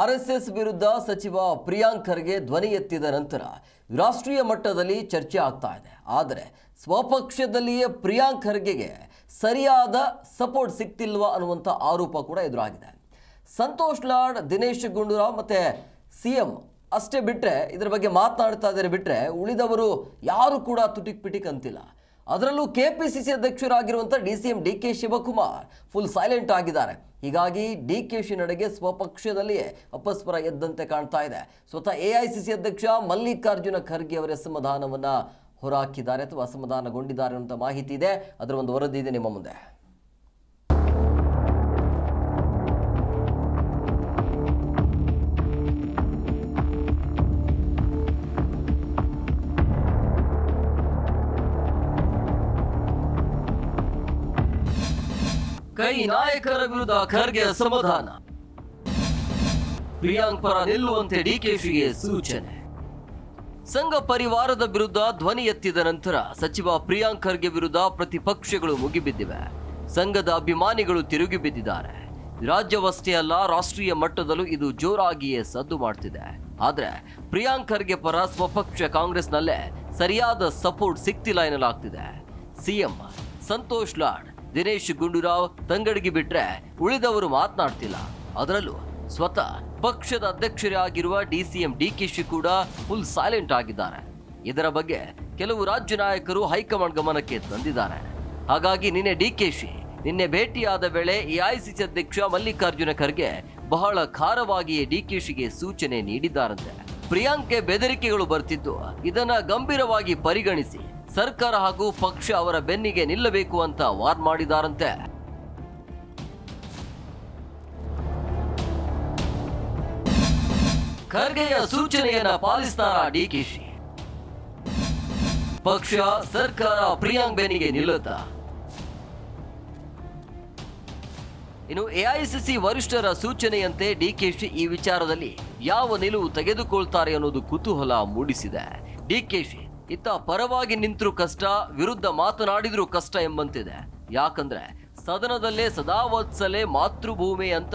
RSS ವಿರುದ್ಧ ಸಚಿವ ಪ್ರಿಯಾಂಕ್ ಖರ್ಗೆ ಧ್ವನಿ ಎತ್ತಿದ ನಂತರ ರಾಷ್ಟ್ರೀಯ ಮಟ್ಟದಲ್ಲಿ ಚರ್ಚೆ ಆಗ್ತಾ ಇದೆ. ಆದರೆ ಸ್ವಪಕ್ಷದಲ್ಲಿಯೇ ಪ್ರಿಯಾಂಕ್ ಖರ್ಗೆಗೆ ಸರಿಯಾದ ಸಪೋರ್ಟ್ ಸಿಕ್ತಿಲ್ವಾ ಅನ್ನುವಂಥ ಆರೋಪ ಕೂಡ ಎದುರಾಗಿದೆ. ಸಂತೋಷ್ ಲಾಡ್, ದಿನೇಶ್ ಗುಂಡೂರಾವ್ ಮತ್ತು ಸಿ ಎಂ ಅಷ್ಟೇ ಬಿಟ್ಟರೆ ಇದರ ಬಗ್ಗೆ ಮಾತನಾಡ್ತಾ ಇದ್ದಾರೆ ಬಿಟ್ಟರೆ ಉಳಿದವರು ಯಾರು ಕೂಡ ತುಟಿಕ್ ಪಿಟಿಕ್ ಅಂತಿಲ್ಲ. ಅದರಲ್ಲೂ K P C C ಅಧ್ಯಕ್ಷರಾಗಿರುವಂಥ D C M D K Shivakumar full silent ಆಗಿದ್ದಾರೆ. ಹೀಗಾಗಿ ಡಿ ಕೆ ಶಿ ನಡೆಗೆ ಸ್ವಪಕ್ಷದಲ್ಲಿಯೇ ಅಪಸ್ವರ ಎದ್ದಂತೆ ಕಾಣ್ತಾ ಇದೆ. ಸ್ವತಃ ಎ ಐ ಸಿ ಸಿ ಅಧ್ಯಕ್ಷ ಮಲ್ಲಿಕಾರ್ಜುನ ಖರ್ಗೆ ಅವರ ಅಸಮಾಧಾನವನ್ನು ಹೊರಹಾಕಿದ್ದಾರೆ ಅಥವಾ ಅಸಮಾಧಾನಗೊಂಡಿದ್ದಾರೆ ಅಂತ ಮಾಹಿತಿ ಇದೆ. ಅದರ ಒಂದು ವರದಿ ಇದೆ ನಿಮ್ಮ ಮುಂದೆ. ಕೈ ನಾಯಕರ ವಿರುದ್ಧ ಖರ್ಗೆ ಅಸಮಾಧಾನ ಪ್ರಿಯಾಂಕ್ ಪರ ನಿಲ್ಲುವಂತೆ ಡಿಕೆಶಿಗೆ ಸೂಚನೆ. ಸಂಘ ಪರಿವಾರದ ವಿರುದ್ಧ ಧ್ವನಿ ಎತ್ತಿದ ನಂತರ ಸಚಿವ ಪ್ರಿಯಾಂಕ್ ಖರ್ಗೆ ವಿರುದ್ಧ ಪ್ರತಿಪಕ್ಷಗಳು ಮುಗಿಬಿದ್ದಿವೆ. ಸಂಘದ ಅಭಿಮಾನಿಗಳು ತಿರುಗಿ ಬಿದ್ದಿದ್ದಾರೆ. ರಾಜ್ಯವಷ್ಟೇ ಅಲ್ಲ, ರಾಷ್ಟ್ರೀಯ ಮಟ್ಟದಲ್ಲೂ ಇದು ಜೋರಾಗಿಯೇ ಸದ್ದು ಮಾಡ್ತಿದೆ. ಆದ್ರೆ ಪ್ರಿಯಾಂಕ್ ಖರ್ಗೆ ಪರ ಸ್ವಪಕ್ಷ ಕಾಂಗ್ರೆಸ್ನಲ್ಲೇ ಸರಿಯಾದ ಸಪೋರ್ಟ್ ಸಿಗ್ತಿಲ್ಲ ಎನ್ನಲಾಗ್ತಿದೆ. ಸಿಎಂ ಸಂತೋಷ್ ಲಾಡ್ ದಿನೇಶ್ ಗುಂಡೂರಾವ್ ತಂಗಡಿಗೆ ಬಿಟ್ರೆ ಉಳಿದವರು ಮಾತನಾಡ್ತಿಲ್ಲ. ಅದರಲ್ಲೂ ಸ್ವತಃ ಪಕ್ಷದ ಅಧ್ಯಕ್ಷರೇ ಆಗಿರುವ ಡಿಸಿಎಂ ಡಿಕೆಶಿ ಕೂಡ ಫುಲ್ ಸೈಲೆಂಟ್ ಆಗಿದ್ದಾರೆ. ಇದರ ಬಗ್ಗೆ ಕೆಲವು ರಾಜ್ಯ ನಾಯಕರು ಹೈಕಮಾಂಡ್ ಗಮನಕ್ಕೆ ತಂದಿದ್ದಾರೆ. ಹಾಗಾಗಿ ನಿನ್ನೆ ಡಿಕೆಶಿ ನಿನ್ನೆ ಭೇಟಿಯಾದ ವೇಳೆ ಎಐಸಿಸಿ ಅಧ್ಯಕ್ಷ ಮಲ್ಲಿಕಾರ್ಜುನ ಖರ್ಗೆ ಬಹಳ ಖಾರವಾಗಿಯೇ ಡಿಕೆಶಿಗೆ ಸೂಚನೆ ನೀಡಿದ್ದಾರಂತೆ. ಪ್ರಿಯಾಂಕೆ ಬೆದರಿಕೆಗಳು ಬರ್ತಿದ್ದು, ಇದನ್ನ ಗಂಭೀರವಾಗಿ ಪರಿಗಣಿಸಿ ಸರ್ಕಾರ ಹಾಗೂ ಪಕ್ಷ ಅವರ ಬೆನ್ನಿಗೆ ನಿಲ್ಲಬೇಕು ಅಂತ ವಾರ್ ಮಾಡಿದಾರಂತೆ. ಖರ್ಗೆಯ ಸೂಚನೆಯನ್ನ ಪಾಲಿಸ್ತಾರ ಡಿಕೆಶಿ ಪಕ್ಷ, ಸರ್ಕಾರ ಪ್ರಿಯಾಂಕ್ ಬೆನ್ನಿಗೆ ನಿಲ್ಲುತ್ತಾ. ಇನ್ನು ಎಐಸಿಸಿ ವರಿಷ್ಠರ ಸೂಚನೆಯಂತೆ ಡಿಕೆಶಿ ಈ ವಿಚಾರದಲ್ಲಿ ಯಾವ ನಿಲುವು ತೆಗೆದುಕೊಳ್ತಾರೆ ಅನ್ನೋದು ಕುತೂಹಲ ಮೂಡಿಸಿದೆ. ಡಿಕೆಶಿ ಇತ್ತ ಪರವಾಗಿ ನಿಂತರು ಕಷ್ಟ, ವಿರುದ್ಧ ಮಾತನಾಡಿದ್ರೂ ಕಷ್ಟ ಎಂಬಂತಿದೆ. ಯಾಕಂದ್ರೆ ಸದನದಲ್ಲೇ ಸದಾ ವತ್ಸಲೆ ಮಾತೃಭೂಮಿ ಅಂತ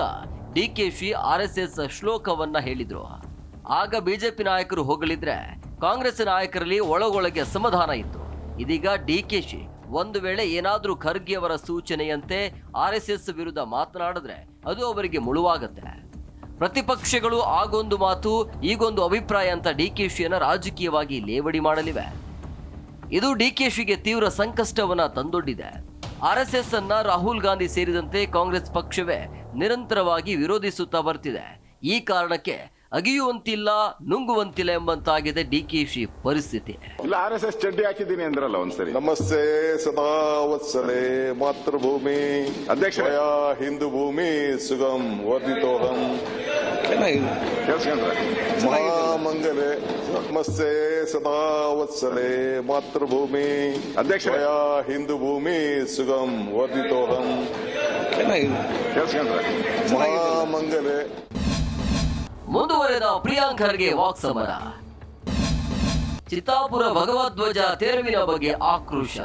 ಡಿಕೆಶಿ ಆರ್ ಎಸ್ ಎಸ್ ಶ್ಲೋಕವನ್ನ ಹೇಳಿದ್ರು. ಆಗ ಬಿಜೆಪಿ ನಾಯಕರು ಹೋಗಲಿದ್ರೆ ಕಾಂಗ್ರೆಸ್ ನಾಯಕರಲ್ಲಿ ಒಳಗೊಳಗೆ ಸಮಾಧಾನ ಇತ್ತು. ಇದೀಗ ಶಿ ಒಂದು ವೇಳೆ ಏನಾದ್ರೂ ಖರ್ಗೆ ಅವರ ಸೂಚನೆಯಂತೆ ಆರ್ ಎಸ್ ಎಸ್ ವಿರುದ್ಧ ಮಾತನಾಡಿದ್ರೆ ಅದು ಅವರಿಗೆ ಮುಳುವಾಗತ್ತೆ. ಪ್ರತಿಪಕ್ಷಗಳು ಆಗೊಂದು ಮಾತು, ಈಗೊಂದು ಅಭಿಪ್ರಾಯ ಅಂತ ಡಿಕೆಶಿಯನ್ನ ರಾಜಕೀಯವಾಗಿ ಲೇವಡಿ ಮಾಡಲಿವೆ. ಇದು ಡಿಕೆಶಿಗೆ ತೀವ್ರ ಸಂಕಷ್ಟವನ್ನ ತಂದೊಡ್ಡಿದೆ. ಆರ್ಎಸ್ಎಸ್ ಅನ್ನ ರಾಹುಲ್ ಗಾಂಧಿ ಸೇರಿದಂತೆ ಕಾಂಗ್ರೆಸ್ ಪಕ್ಷವೇ ನಿರಂತರವಾಗಿ ವಿರೋಧಿಸುತ್ತಾ ಬರ್ತಿದೆ. ಈ ಕಾರಣಕ್ಕೆ ಅಗಿಯುವಂತಿಲ್ಲ ನುಂಗುವಂತಿಲ್ಲ ಎಂಬಂತಾಗಿದೆ ಡಿಕೆಶಿ ಪರಿಸ್ಥಿತಿ. ಇಲ್ಲ ಆರ್ ಎಸ್ ಎಸ್ ಚಡ್ಡಿ ಹಾಕಿದ್ದೀನಿ ಅಂದ್ರಲ್ಲ ಒಂದ್ಸರಿ. ನಮಸ್ತೆ ಸದಾ ವತ್ಸಲೆ ಮಾತೃಭೂಮಿ. ಅಧ್ಯಕ್ಷ ಹಿಂದೂ ಭೂಮಿ ಸುಗಮ್ ವರ್ಧಿತೋಹಂ. ಮಹಾಮಂಗಲೆ ನಮಸ್ತೆ ಸದಾ ವತ್ಸಲೆ ಮಾತೃಭೂಮಿ. ಅಧ್ಯಕ್ಷ ಹಿಂದೂ ಭೂಮಿ ಸುಗಮ್ ವರ್ಧಿತೋಹಂ. ಮಹಾಮಂಗಲೆ. ಮುಂದುವರೆದ ಪ್ರಿಯಾಂಕರ್ಗೆ ವಾಕ್ಸಮರ ವಾಕ್ ಸಮರ ಚಿತ್ತಾಪುರ ಭಗವದ್ವಜ ತೆರವಿನ ಬಗ್ಗೆ ಆಕ್ರೋಶ.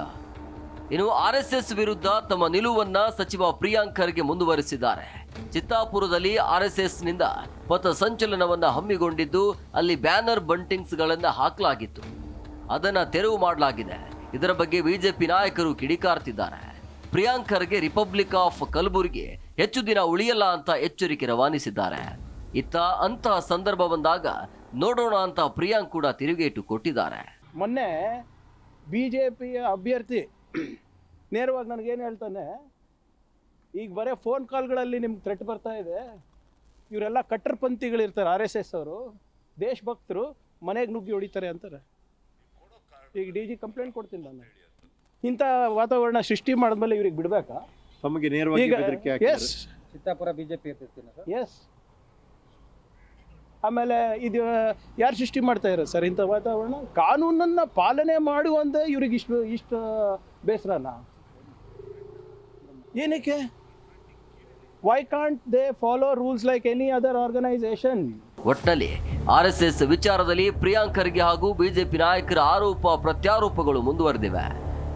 ಇನ್ನು ಆರ್ಎಸ್ಎಸ್ ವಿರುದ್ಧ ತಮ್ಮ ನಿಲುವನ್ನ ಸಚಿವ ಪ್ರಿಯಾಂಕರ್ಗೆ ಮುಂದುವರೆಸಿದ್ದಾರೆ. ಚಿತ್ತಾಪುರದಲ್ಲಿ ಮುಂದುವರಿಸಿದ್ದಾರೆ ಚಿತ್ತಾಪುರದಲ್ಲಿ ಎಸ್ನಿಂದ ಪಥ ಸಂಚಲನವನ್ನ ಹಮ್ಮಿಕೊಂಡಿದ್ದು ಅಲ್ಲಿ ಬ್ಯಾನರ್ ಬಂಟಿಂಗ್ಸ್ ಗಳನ್ನ ಹಾಕಲಾಗಿತ್ತು. ಅದನ್ನ ತೆರವು ಮಾಡಲಾಗಿದೆ. ಇದರ ಬಗ್ಗೆ ಬಿಜೆಪಿ ನಾಯಕರು ಕಿಡಿಕಾರ್ತಿದ್ದಾರೆ. ಪ್ರಿಯಾಂಕರ್ಗೆ ರಿಪಬ್ಲಿಕ್ ಆಫ್ ಕಲಬುರಗಿ ಹೆಚ್ಚು ದಿನ ಉಳಿಯಲ್ಲ ಅಂತ ಎಚ್ಚರಿಕೆ ರವಾನಿಸಿದ್ದಾರೆ. ಇತ್ತ ಅಂತಹ ಸಂದರ್ಭ ಬಂದಾಗ ನೋಡೋಣ ಅಂತ ಪ್ರಿಯಾಂಕ್ ಕೂಡ ತಿರುಗೇಟು ಕೊಟ್ಟಿದ್ದಾರೆ. ಮೊನ್ನೆ ಬಿ ಜೆ ಪಿಯ ಅಭ್ಯರ್ಥಿ ನೇರವಾಗಿ ನನಗೇನು ಹೇಳ್ತಾನೆ ಈಗ ಬರೀ ಫೋನ್ ಕಾಲ್ಗಳಲ್ಲಿ ನಿಮ್ಗೆ ಥ್ರೆಟ್ ಬರ್ತಾ ಇದೆ. ಇವರೆಲ್ಲ ಕಟ್ಟರ್ಪಂಥಿಗಳಿರ್ತಾರೆ ಆರ್ ಎಸ್ ಎಸ್ ಅವರು. ದೇಶಭಕ್ತರು ಮನೆಗೆ ನುಗ್ಗಿ ಹೊಡಿತಾರೆ ಅಂತಾರೆ. ಈಗ ಡಿ ಜಿ ಕಂಪ್ಲೇಂಟ್ ಕೊಡ್ತೀನಿ ನಾನು. ಇಂಥ ವಾತಾವರಣ ಸೃಷ್ಟಿ ಮಾಡಿದ್ಮೇಲೆ ಇವ್ರಿಗೆ ಬಿಡಬೇಕಾ? ತಮಗೆ ನೇರವಾಗಿ ಎಸ್ ಚಿತ್ತಾಪುರ ಬಿಜೆಪಿ ಎಸ್ ಆಮೇಲೆ ಇದು, ಯಾರು ಸೃಷ್ಟಿ ಮಾಡ್ತಾ ಇರೋ ಸರ್? ಇಂಥ ವಾತಾವರಣ? ಕಾನೂನನ್ನು ಪಾಲನೆ ಮಾಡುವಂತೆ ಇವ್ರಿಗೆ ಇಷ್ಟು ಇಷ್ಟು ಬೇಸರನ? ಏನಕ್ಕೆ? Why can't they follow rules like any other organisation R S ವಿಚಾರದಲ್ಲಿ ಪ್ರಿಯಾಂಕ್ ಖರ್ಗೆ ಹಾಗೂ ಬಿಜೆಪಿ ನಾಯಕರ ಆರೋಪ ಪ್ರತ್ಯಾರೋಪಗಳು ಮುಂದುವರೆದಿವೆ.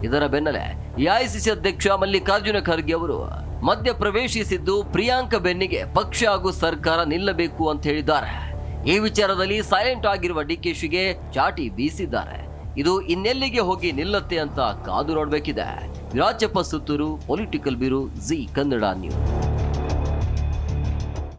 ಇದರ ಬೆನ್ನಲ್ಲೇ ಎಐಸಿಸಿ ಅಧ್ಯಕ್ಷ ಮಲ್ಲಿಕಾರ್ಜುನ ಖರ್ಗೆ ಅವರು ಮಧ್ಯ ಪ್ರವೇಶಿಸಿದ್ದು ಪ್ರಿಯಾಂಕ ಬೆನ್ನಿಗೆ ಪಕ್ಷ ಹಾಗೂ ಸರ್ಕಾರ ನಿಲ್ಲಬೇಕು ಅಂತ ಹೇಳಿದ್ದಾರೆ. ಈ ವಿಚಾರದಲ್ಲಿ ಸೈಲೆಂಟ್ ಆಗಿರುವ ಡಿಕೆಶಿಗೆ ಚಾಟಿ ಬೀಸಿದ್ದಾರೆ. ಇದು ಇನ್ನೆಲ್ಲಿಗೆ ಹೋಗಿ ನಿಲ್ಲತ್ತೆ ಅಂತ ಕಾದು ನೋಡಬೇಕಿದೆ. Virajappa Suttur political bureau Zee Kannada news